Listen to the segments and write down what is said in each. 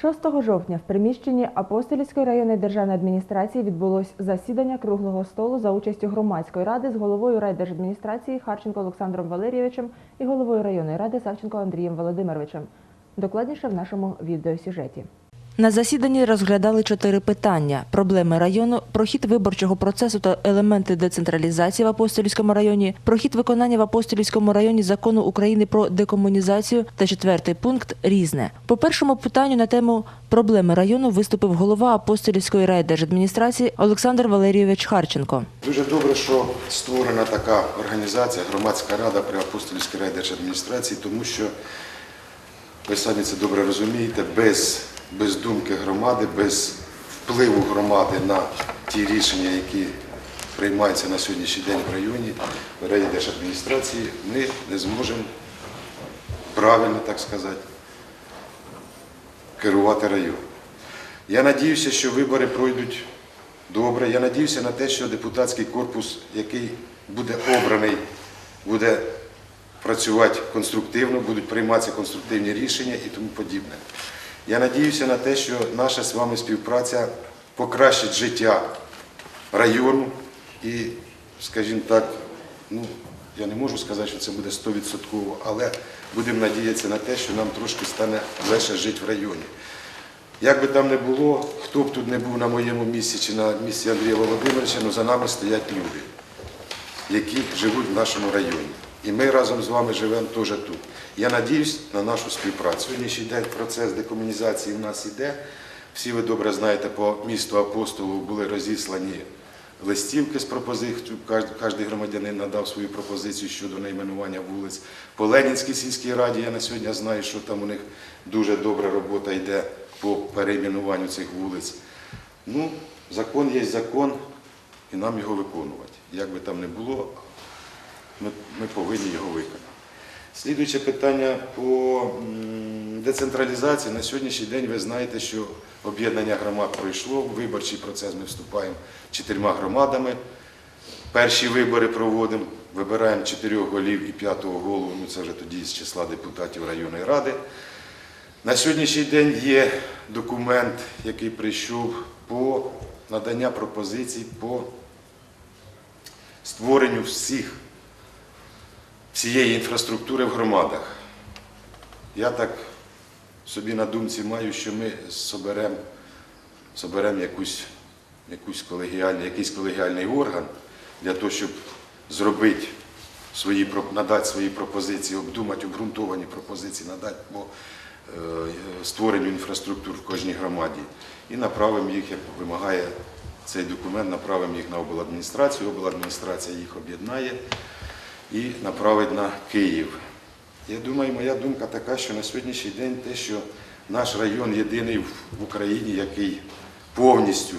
6 жовтня в приміщенні Апостолівської районної державної адміністрації відбулось засідання круглого столу за участю громадської ради з головою райдержадміністрації Харченко Олександром Валерійовичем і головою районної ради Савченко Андрієм Володимировичем. Докладніше в нашому відеосюжеті. На засіданні розглядали чотири питання: проблеми району, прохід виборчого процесу та елементи децентралізації в Апостолівському районі, прохід виконання в Апостолівському районі закону України про декомунізацію та четвертий пункт різне. По першому питанню на тему проблеми району виступив голова Апостолівської райдержадміністрації Олександр Валерійович Харченко. Дуже добре, що створена така організація, громадська рада при апостольській райдержадміністрації, тому що ви самі це добре розумієте, без, без думки громади, без впливу громади на ті рішення, які приймаються на сьогоднішній день в районі, в райдержадміністрації, ми не зможемо правильно так сказати керувати районом. Я надіюся, що вибори пройдуть добре. Я надіюся на те, що депутатський корпус, який буде обраний, буде працювати конструктивно, будуть прийматися конструктивні рішення і тому подібне. Я надіюся на те, що наша з вами співпраця покращить життя району і, скажімо так, ну, я не можу сказати, що це буде 100%, але будемо надіятися на те, що нам трошки стане легше жити в районі. Як би там не було, хто б тут не був на моєму місці чи на місці Андрія Володимировича, ну за нами стоять люди, які живуть в нашому районі. І ми разом з вами живемо теж тут. Я надіюсь на нашу співпрацю. Сьогоднішній день процес декомунізації у нас іде. Всі ви добре знаєте, по місту апостолу були розіслані листівки з пропозицією. Кожен громадянин надав свою пропозицію щодо найменування вулиць. По Ленінській сільській раді я на сьогодні знаю, що там у них дуже добра робота йде по перейменуванню цих вулиць. Ну, закон є закон, і нам його виконувати. Як би там не було, ми, ми повинні його виконати. Слідуюче питання по децентралізації. На сьогоднішній день ви знаєте, що об'єднання громад пройшло. Виборчий процес ми вступаємо чотирма громадами. Перші вибори проводимо, вибираємо чотирьох голів і п'ятого голову, ну це вже тоді з числа депутатів районної ради. На сьогоднішній день є документ, який прийшов по надання пропозицій по створенню всіх, всієї інфраструктури в громадах. Я так собі на думці маю, що ми соберемо соберем якусь, якусь колегіальний, якийсь колегіальний орган для того, щоб зробити свої, надати свої пропозиції, обдумати обґрунтовані пропозиції, надати по е, створенню інфраструктур в кожній громаді. І направимо їх, як вимагає цей документ, направимо їх на обладміністрацію, обладміністрація їх об'єднає і направить на Київ. Я думаю, моя думка така, що на сьогоднішній день те, що наш район єдиний в Україні, який повністю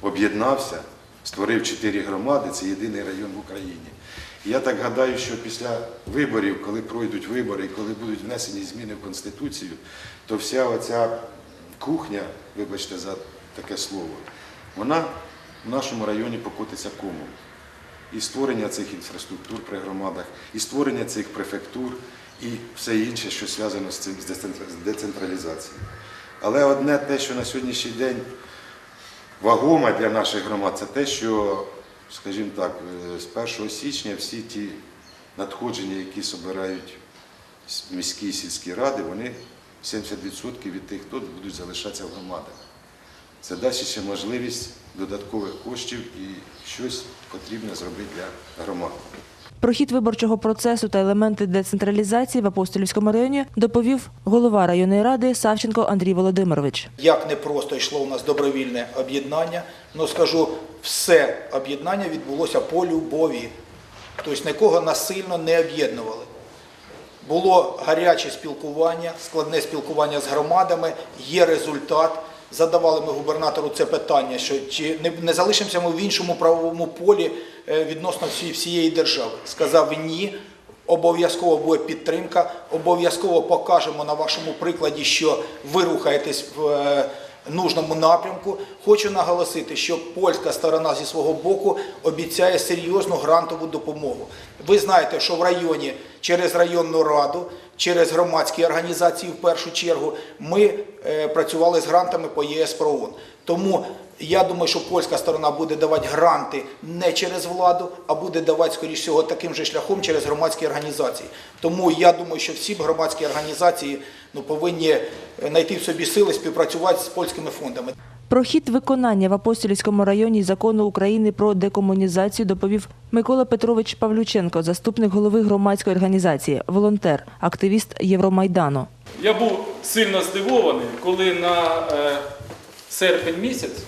об'єднався, створив чотири громади, це єдиний район в Україні. Я так гадаю, що після виборів, коли пройдуть вибори і коли будуть внесені зміни в Конституцію, то вся оця кухня, вибачте за таке слово, вона в нашому районі покотиться комом і створення цих інфраструктур при громадах, і створення цих префектур, і все інше, що зв'язано з цим з децентралізацією. Але одне те, що на сьогоднішній день вагоме для наших громад, це те, що, скажімо так, е, з 1 січня всі ті надходження, які збирають міські і сільські ради, вони 70% від тих, хто будуть залишатися в громадах. Це дасть ще можливість додаткових коштів і щось потрібне зробити для громад. Прохід виборчого процесу та елементи децентралізації в Апостолівському районі доповів голова районної ради Савченко Андрій Володимирович. Як не просто йшло у нас добровільне об'єднання, але скажу, все об'єднання відбулося по любові. Тобто нікого насильно не об'єднували. Було гаряче спілкування, складне спілкування з громадами, є результат. Задавали ми губернатору це питання, що чи не, не залишимося ми в іншому правовому полі е, відносно всі- всієї держави. Сказав ні, обов'язково буде підтримка, обов'язково покажемо на вашому прикладі, що ви рухаєтесь в е, нужному напрямку. Хочу наголосити, що польська сторона зі свого боку обіцяє серйозну грантову допомогу. Ви знаєте, що в районі через районну раду, через громадські організації в першу чергу, ми е, працювали з грантами по ЄС про. Тому я думаю, що польська сторона буде давати гранти не через владу, а буде давати, скоріш всього, таким же шляхом через громадські організації. Тому я думаю, що всі громадські організації ну, повинні е, знайти в собі сили співпрацювати з польськими фондами. Про хід виконання в Апостольському районі закону України про декомунізацію доповів Микола Петрович Павлюченко, заступник голови громадської організації, волонтер, активіст Євромайдану. Я був сильно здивований, коли на е, серпень місяць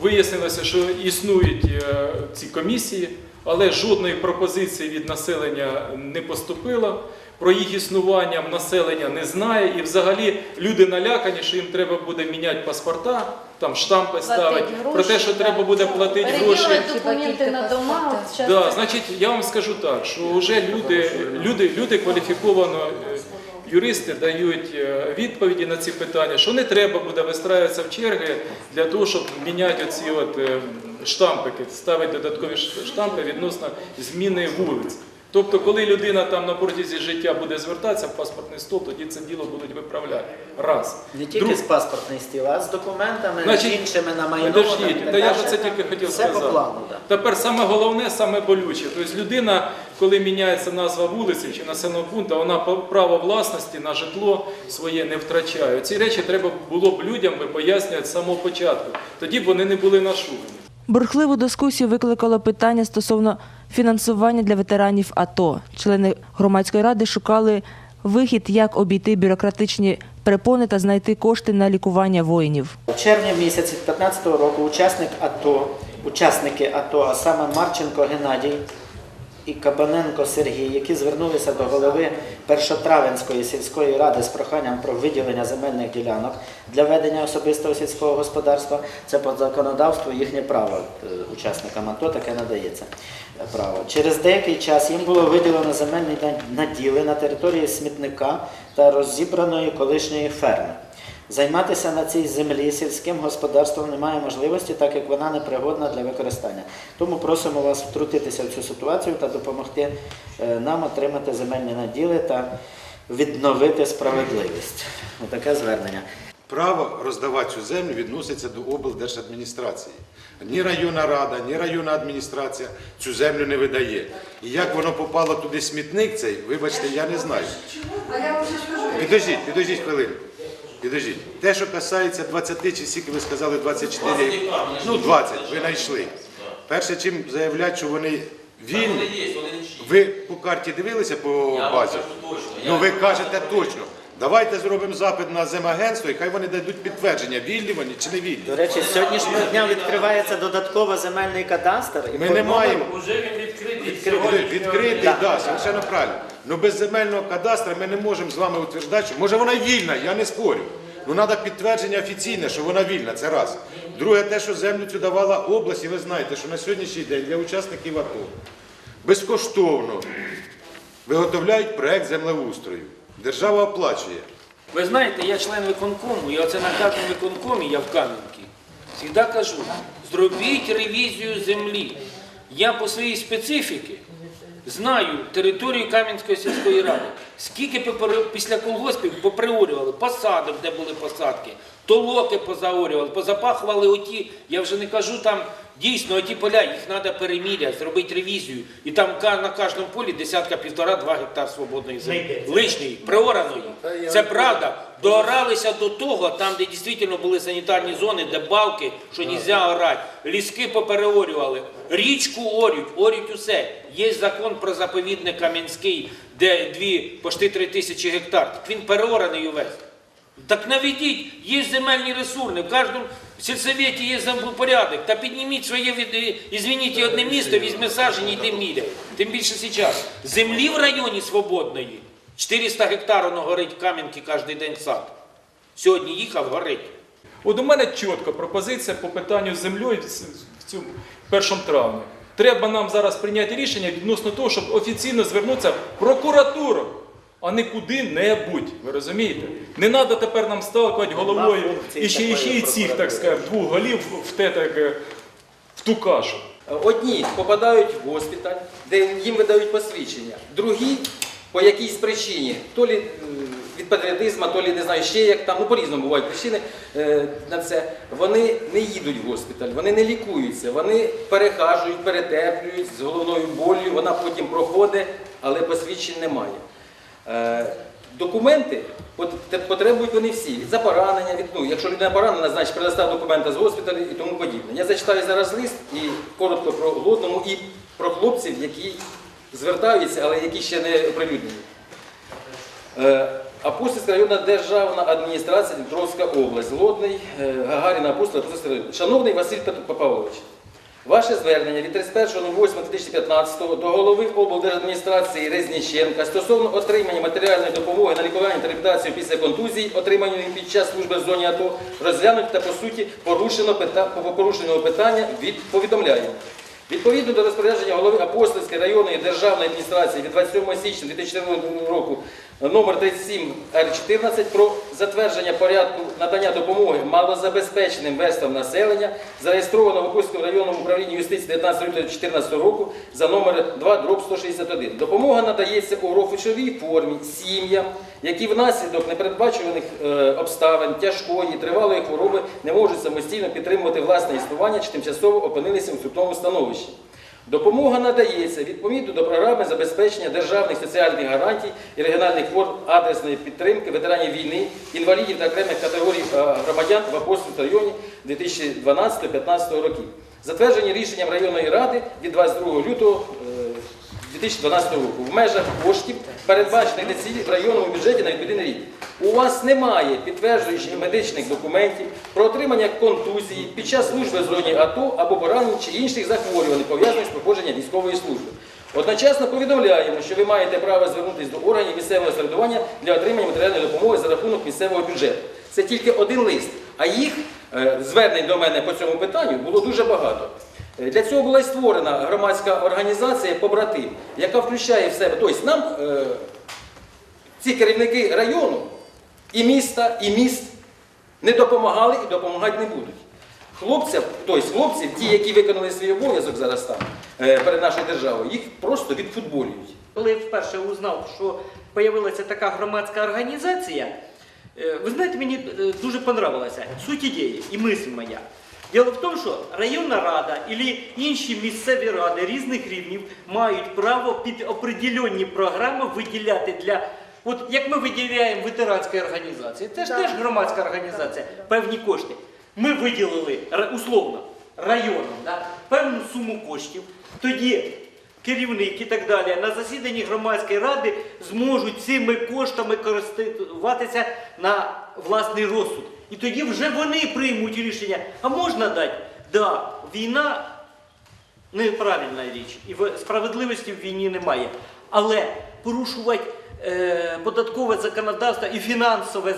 вияснилося, що існують е, ці комісії, але жодної пропозиції від населення не поступило. Про їх існування населення не знає, і взагалі люди налякані, що їм треба буде міняти паспорта, там штампи ставити, про те, що треба буде платити гроші. Документы на дома. Да, значить, я вам скажу так, що вже люди, люди, люди кваліфіковано, е, юристи дають е, відповіді на ці питання, що не треба буде вистраюватися в черги для того, щоб міняти оці от е, штампики, ставити додаткові штампи відносно зміни вулиць. Тобто, коли людина там на протязі життя буде звертатися в паспортний стол, тоді це діло будуть виправляти. Раз. Не тільки Друг- з паспортний стіл, а з документами Значить, іншими на майно. Подождіть, та я ж це тільки хотів Все сказати. по плану, так. Тепер саме головне, саме болюче. Тобто людина, коли міняється назва вулиці чи населеного пункту, вона по- право власності на житло своє не втрачає. Ці речі треба було б людям пояснювати з самого початку. Тоді б вони не були нашумлені. Бурхливу дискусію викликало питання стосовно фінансування для ветеранів АТО. Члени громадської ради шукали вихід, як обійти бюрократичні перепони та знайти кошти на лікування воїнів. У червні місяці 2015 року учасник АТО, учасники АТО, а саме Марченко Геннадій і Кабаненко Сергій, які звернулися до голови Першотравенської сільської ради з проханням про виділення земельних ділянок для ведення особистого сільського господарства. Це по законодавству їхнє право е, учасникам АТО таке надається е, право. Через деякий час їм було виділено земельні наділи на території смітника та розібраної колишньої ферми. Займатися на цій землі сільським господарством немає можливості, так як вона непригодна для використання. Тому просимо вас втрутитися в цю ситуацію та допомогти е, нам отримати земельні наділи та відновити справедливість. Отаке звернення. Право роздавати цю землю відноситься до облдержадміністрації. Ні районна рада, ні районна адміністрація цю землю не видає. І як воно попало туди смітник цей, вибачте, я не знаю. Підождіть, підождіть хвилину. Підождіть. Те, що касається 20 чи скільки ви сказали, 24, ну 20, ви знайшли. Перше, чим заявляють, що вони вільні, ви по карті дивилися по базі? Ну ви кажете точно. Давайте зробимо запит на земагентство і хай вони дадуть підтвердження, вільні вони чи не вільні. До речі, з сьогоднішнього дня відкривається додатково земельний кадастр. і Ми по не номеру- маємо Уже він відкритий. Відкритий, відкритий, Так. да, совершенно правильно. Ну без земельного кадастра ми не можемо з вами утверждати, що може вона вільна, я не спорю. Ну треба підтвердження офіційне, що вона вільна, це раз. Друге, те, що землю цю давала область, і ви знаєте, що на сьогоднішній день для учасників АТО безкоштовно виготовляють проект землеустрою. Держава оплачує. Ви знаєте, я член виконкому, і оце на кожному виконкомі, я в Кам'янці, завжди кажу, зробіть ревізію землі. Я по своїй специфіки знаю територію Кам'янської сільської ради. Скільки після колгоспів поприорювали посадок, де були посадки, толоки позаорювали, позапахували оті, я вже не кажу там, дійсно, оті поля, їх треба переміряти, зробити ревізію. І там на кожному полі десятка, півтора, два гектар свободної землі. Лишньої, приораної. Це правда. Дооралися до того, там, де дійсно були санітарні зони, де балки, що не можна орати. Ліски попереорювали. Річку орють, орють усе. Є закон про заповідник Кам'янський, де дві, почти три тисячі гектар. Так він переораний увесь. Так наведіть, є земельні ресурси, в кожному сільсоветі є землепорядок. Та підніміть своє від... і звініть одне місто, візьме сажені, йди міряй. Тим більше зараз. Землі в районі свободної. 400 гектарів воно горить в Кам'янки кожен день сад. Сьогодні їхав, горить. От у мене чітко пропозиція по питанню з землею в цьому першому травні. Треба нам зараз прийняти рішення відносно того, щоб офіційно звернутися в прокуратуру, а не куди-небудь. Ви розумієте? Не треба тепер нам сталкувати головою і ще, і ще і цих, так сказати, двох голів в те так, е, в ту кашу. Одні попадають в госпіталь, де їм видають посвідчення, другі по якійсь причині, то лі від патріотизму, то лі не знаю ще як там, ну по-різному бувають причини е, на це. Вони не їдуть в госпіталь, вони не лікуються, вони перехажують, перетерплюють з головною болью, вона потім проходить, але посвідчень немає. Е, Документи потребують вони всі. Від за поранення, від, ну, якщо людина поранена, значить предостав документи з госпіталю і тому подібне. Я зачитаю зараз лист і коротко про Глотному і про хлопців, які звертаються, але які ще не оприлюднені. Апостольська районна державна адміністрація Дніпровська область, Лодний, е, Гагаріна, Апостол, Апостольська район. Шановний Василь Павлович, ваше звернення від 31.08.2015 до голови облдержадміністрації Резніченка стосовно отримання матеріальної допомоги на лікування та реабілітацію після контузії, отриманої під час служби в зоні АТО, розглянуто та по суті порушено порушеного питання від повідомляємо. Відповідно до розпорядження голови Апостольської районної державної адміністрації від 27 січня 2014 року номер 37 Р14 про затвердження порядку надання допомоги малозабезпеченим верствам населення, зареєстровано в Апостольському районному управлінні юстиції 19 лютого 2014 року за номер 2 дроб 161. Допомога надається у грошовій формі сім'ям, які внаслідок непередбачуваних е, обставин, тяжкої, тривалої хвороби не можуть самостійно підтримувати власне існування чи тимчасово опинилися у скрутному становищі. Допомога надається відповідно до програми забезпечення державних соціальних гарантій і регіональних форм адресної підтримки ветеранів війни, інвалідів та окремих категорій е, громадян в Апостольському районі 2012-2015 років. Затверджені рішенням районної ради від 22 лютого е, 2012 року в межах коштів, передбачених для цілі в районному бюджеті на відповідний рік. У вас немає підтверджуючих медичних документів про отримання контузії під час служби в зоні АТО або поранень чи інших захворювань, пов'язаних з проходженням військової служби. Одночасно повідомляємо, що ви маєте право звернутися до органів місцевого самоврядування для отримання матеріальної допомоги за рахунок місцевого бюджету. Це тільки один лист, а їх е, звернень до мене по цьому питанню було дуже багато. Е, Для цього була і створена громадська організація Побратим, яка включає в себе, тобто нам е, ці керівники району і міста, і міст не допомагали і допомагати не будуть. Хлопцям, тобто хлопців, ті, які виконали свій обов'язок зараз там е, перед нашою державою, їх просто відфутболюють. Коли я вперше узнав, що з'явилася така громадська організація, е, ви знаєте, мені е, дуже понравилася суть ідеї і мисль моя. Діло в тому, що районна рада і інші місцеві ради різних рівнів мають право під определенні програми виділяти для. От як ми виділяємо ветеранські організації, це ж теж громадська організація, певні кошти. Ми виділили условно районом да, певну суму коштів. Тоді керівник і так далі на засіданні громадської ради зможуть цими коштами користуватися на власний розсуд. І тоді вже вони приймуть рішення, а можна дати? Да, війна неправильна річ, і справедливості в війні немає. Але порушувати податкове законодавство і фінансове,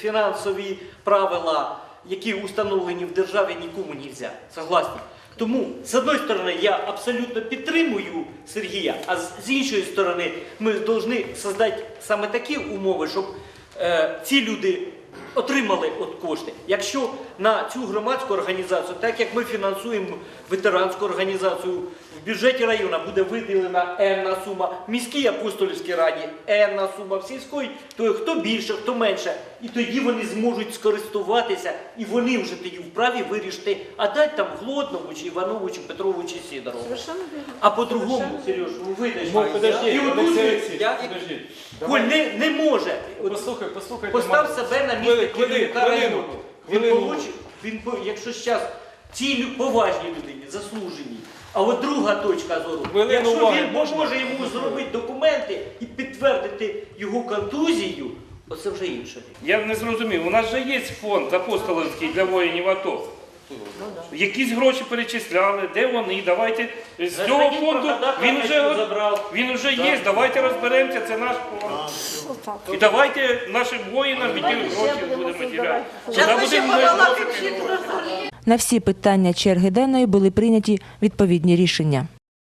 фінансові правила, які установлені в державі, нікому не можна. Согласні? Тому, з одної сторони, я абсолютно підтримую Сергія, а з іншої сторони, ми повинні створити саме такі умови, щоб е, ці люди отримали от кошти. Якщо на цю громадську організацію, так як ми фінансуємо ветеранську організацію, в бюджеті району буде виділена енна сума, в міській апостольській раді енна сума, в сільській, то хто більше, хто менше. І тоді вони зможуть скористуватися, і вони вже тоді вправі вирішити, а дати там Глодному, чи Іванову, чи Петрову, чи Сідорову. А по-другому, Сереж, ну видаш. Ну, подожди, І Олексій же- Олексійович, я- подожди. Коль не, не може. От Послухай, послухайте. Постав себе на місце Хвили- хвили- керівника хвилину, району. Він хвилину. получив, він, по- якщо зараз цій лю- поважній людині, заслуженій, а от друга точка зору, Хвилину якщо уваги він можна? поможе йому зробити документи і підтвердити його контузію, оце вже інше. Я не зрозумів. У нас же є фонд апостолівський для воїнів АТО. Якісь гроші перечисляли, де вони? Давайте з цього фонду він вже забрав. він вже є. Давайте розберемося. Це наш фонд. І давайте нашим воїнам від тих гроші будемо гроші. На всі питання черги денної були прийняті відповідні рішення.